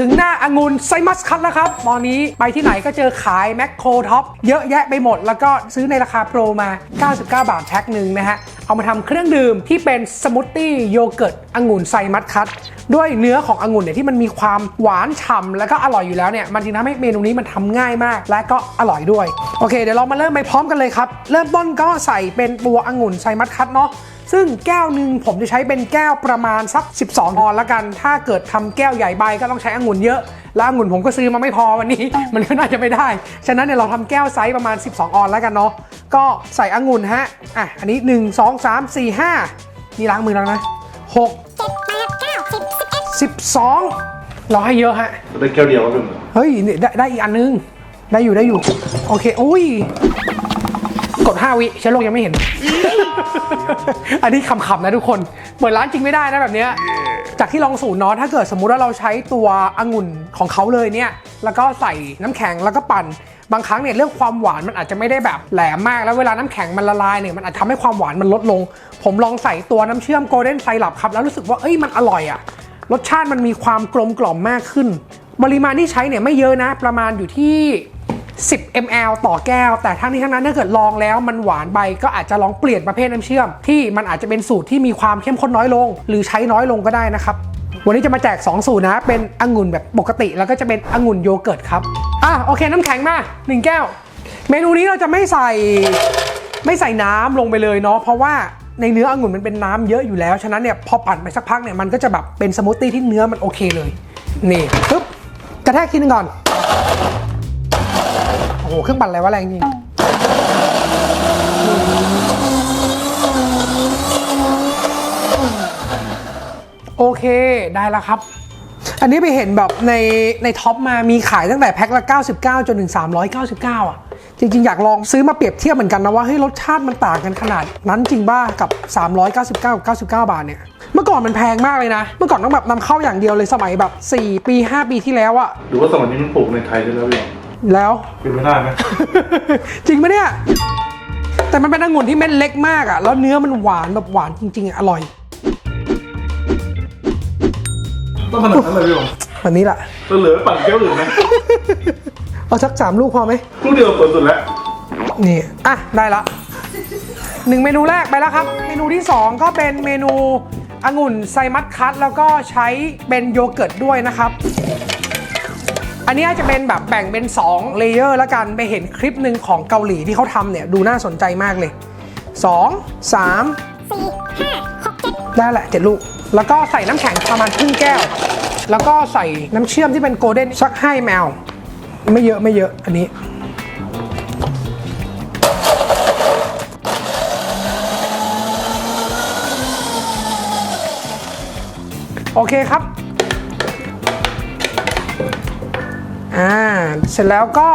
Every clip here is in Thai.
ถึงหน้าองุ่นไซมัสคัตแล้วครับ ตอนนี้ไปที่ไหนก็เจอขายแมคโครท็อปเยอะแยะไปหมด แล้วก็ซื้อในราคาโปรมา 99 บาทแพ็คหนึ่งนะฮะ เอามาทำเครื่องดื่มที่เป็นสมูทตี้โยเกิร์ตองุ่นไซมัสคัต ด้วยเนื้อขององุ่นเนี่ยที่มันมีความหวานฉ่ำแล้วก็อร่อยอยู่แล้วเนี่ยมันจึงทำให้เมนูนี้มันทำง่ายมาก และก็อร่อยด้วยโอเคเดี๋ยวเรามาเริ่มไปพร้อมกันเลยครับเริ่มต้นก็ใส่เป็นตัวองุ่นไซมัสคัตเนาะซึ่งแก้วหนึ่งผมจะใช้เป็นแก้วประมาณสัก 12 ออนละกัน ถ้าเกิดทำแก้วใหญ่ใบก็ต้องใช้องุ่นเยอะ แล้วองุ่นผมก็ซื้อมาไม่พอวันนี้ มันก็น่าจะไม่ได้ ฉะนั้นเนี่ยเราทำแก้วไซส์ประมาณ 12 ออนแล้วกันเนาะ ก็ใส่องุ่นฮะ อะ อันนี้ 1 2 3 4 5 นี่ล้างมือแล้วนะ 6 12 เราให้เยอะฮะได้แก้วเดียวก็เป็นเฮ้ยนี่ได้ได้อีกอันนึง ได้อยู่ได้อยู่ โอเค อุ้ย กด 5 วิเชื้อโรคยังไม่เห็น อันนี้ขำๆนะทุกคนเปิดร้านจริงไม่ได้นะแบบเนี้ยจากที่ลองสูตรเนาะถ้าเกิดสมมุติว่าเราใช้ตัวองุ่นของเขาเลยเนี่ย แล้วก็ใส่น้ำแข็งแล้วก็ปั่นบางครั้งเนี่ยเรื่องความหวานมันอาจจะไม่ได้แบบแหลมมาก แล้วเวลาน้ำแข็งมันละลายเนี่ยมันอาจทำให้ความหวานมันลดลง ผมลองใส่ตัวน้ำเชื่อมโกลเด้นไซรัปครับแล้วรู้สึกว่าเอ้ยมันอร่อยอะ รสชาติมันมีความกลมกล่อมมากขึ้นปริมาณที่ใช้เนี่ยไม่เยอะนะ ประมาณอยู่ที่ 10 ml ต่อแก้ว แต่ทั้งนี้ทั้งนั้นถ้าเกิดลองแล้วมันหวานไปก็อาจจะลองเปลี่ยนประเภทน้ำเชื่อม ที่มันอาจจะเป็นสูตรที่มีความเข้มข้นน้อยลง หรือใช้น้อยลงก็ได้นะครับวันนี้จะมาแจก 2 สูตรนะ เป็นองุ่นแบบปกติแล้วก็จะเป็นองุ่นโยเกิร์ตครับ อะโอเคน้ำแข็งมา 1 แก้ว เมนูนี้เราจะไม่ใส่ไม่ใส่น้ำลงไปเลยเนาะเพราะว่า ในเนื้อองุ่นมันเป็นน้ำเยอะอยู่แล้ว ฉะนั้นเนี่ยพอปั่นไปสักพักเนี่ยมันก็จะแบบเป็นสมูทตี้ที่เนื้อมันโอเคเลย นี่ปึ๊บกระแทกทีนึงก่อน โอ้โห เครื่องปั่นอะไรวะแรงจริงโอเคได้แล้วครับ อันนี้ไปเห็นแบบในในท็อปมามีขายตั้งแต่แพ็คละ 99 จนถึง 399 อะ จริงๆ อยากลองซื้อมาเปรียบเทียบเหมือนกันนะว่าเฮ้ยรสชาติมันต่างกันขนาด นั้นจริงบ้ากับ 399 99 บาทเนี่ยเมื่อก่อนมันแพงมากเลยนะ เมื่อก่อนต้องแบบนำเข้าอย่างเดียวเลยสมัยแบบ 4 ปี 5 ปีที่แล้วอะหรือว่าสมัยนี้มันปลูกในไทยได้แล้วยังแล้วเป็นไม่ได้ไหมจริงไหมเนี่ยแต่มันเป็นองุ่นที่เม็ดเล็กมากอะแล้วเนื้อมันหวานแบบหวานจริงๆอะอร่อยต้องขนาดนั้นเลยพี่ผมแบบนี้แหละจะเหลือปั่นแก้วอื่นไหม เอาสักสามลูกพอไหมลูกเดียวสวยสุดแล้วนี่อะได้ละหนึ่งเมนูแรกไปแล้วครับ เมนูที่ 2 ก็เป็นเมนูองุ่นไซมัสคัตแล้วก็ใช้เป็นโยเกิร์ตด้วยนะครับ อันนี้จะเป็นแบบแบ่งเป็น2เลเยอร์แล้วกันไปเห็นคลิปหนึ่งของเกาหลีที่เขาทำเนี่ยดูน่าสนใจมากเลย 2 3สี่ห้าหกเจ็ดได้แหละเจ็ดลูก แล้วก็ใส่น้ำแข็งประมาณครึ่งแก้ว แล้วก็ใส่น้ำเชื่อมที่เป็นโกลเด้นสักให้แมว ไม่เยอะไม่เยอะอันนี้ โอเคครับ อ่า เสร็จแล้วก็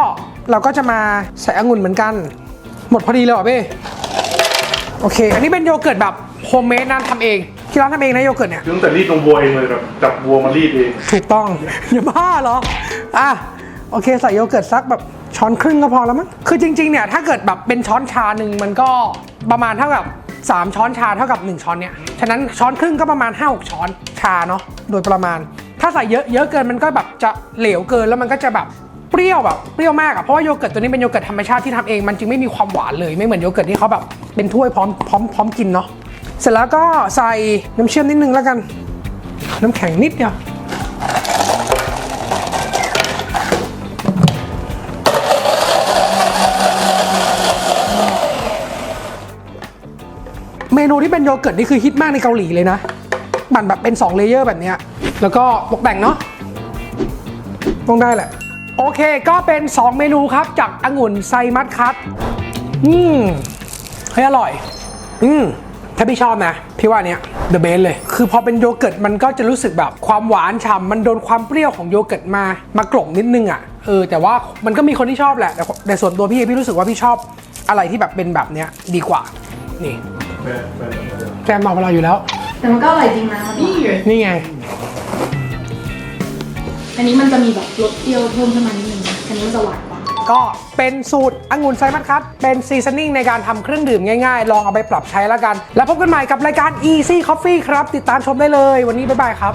เราก็จะมาใส่องุ่นเหมือนกัน หมดพอดีเลยเหรอเบ้โอเค อันนี้เป็นโยเกิร์ตแบบโฮมเมดนะทำเอง ที่ร้านทำเองนะโยเกิร์ตเนี่ยตั้งแต่รีดนมวัวเองเลยแบบจับวัวมารีดเอง ถูกต้อง อย่าบ้าเหรอ อะ โอเคใส่โยเกิร์ตสักแบบช้อนครึ่งก็พอแล้วมั้งคือจริงๆเนี่ยถ้าเกิดแบบเป็นช้อนชาหนึ่งมันก็ประมาณเท่ากับ 3 ช้อนชาเท่ากับ 1 ช้อนเนี่ยฉะนั้นช้อนครึ่งก็ประมาณ 5-6 ช้อนชาเนาะโดยประมาณ ถ้าใส่เยอะเยอะเกินมันก็แบบจะเหลวเกินแล้วมันก็จะแบบเปรี้ยวแบบเปรี้ยวมากอะเพราะว่าโยเกิร์ตตัวนี้เป็นโยเกิร์ตธรรมชาติที่ทำเองมันจึงไม่มีความหวานเลยไม่เหมือนโยเกิร์ตที่เขาแบบเป็นถ้วยพร้อมพร้อมพร้อมกินเนาะเสร็จแล้วก็ใส่น้ำเชื่อมนิดนึงแล้วกัน น้ำแข็งนิดเดียว นูที่เป็นโยเกิร์ตนี่คือฮิตมากในเกาหลีเลยนะมันแบบเป็น 2 เลเยอร์แบบนี้แล้วก็ตกแต่งเนาะต้องได้แหละ โอเคก็เป็น 2 เมนูครับ จากองุ่นไซมัสคัตอืมเฮ้ยอร่อย อืมถ้าพี่ชอบนะ พี่ว่าเนี้ย the best เลย คือพอเป็นโยเกิร์ตมันก็จะรู้สึกแบบความหวานฉ่ำมันโดนความเปรี้ยวของโยเกิร์ตมามากลบนิดนึงอะเออแต่ว่ามันก็มีคนที่ชอบแหละแต่แต่ส่วนตัวพี่พี่รู้สึกว่าพี่ชอบอะไรที่แบบเป็นแบบเนี้ยดีกว่านี่ แม่แม่แม่แจมบอกเวลาอยู่แล้ว แต่มันก็อร่อยจริงนะมันนี่นี่ไง อันนี้มันจะมีแบบรสเปรี้ยวเพิ่มขึ้นมานิดนึงนะอันนี้มันจะหวานกว่า ก็เป็นสูตรองุ่นไซมัสคัตเป็นซีซันนิ่งในการทำเครื่องดื่มง่ายๆ ลองเอาไปปรับใช้แล้วกัน แล้วพบกันใหม่กับรายการ Easy Coffee ครับ ติดตามชมได้เลย วันนี้บ๊ายบายครับ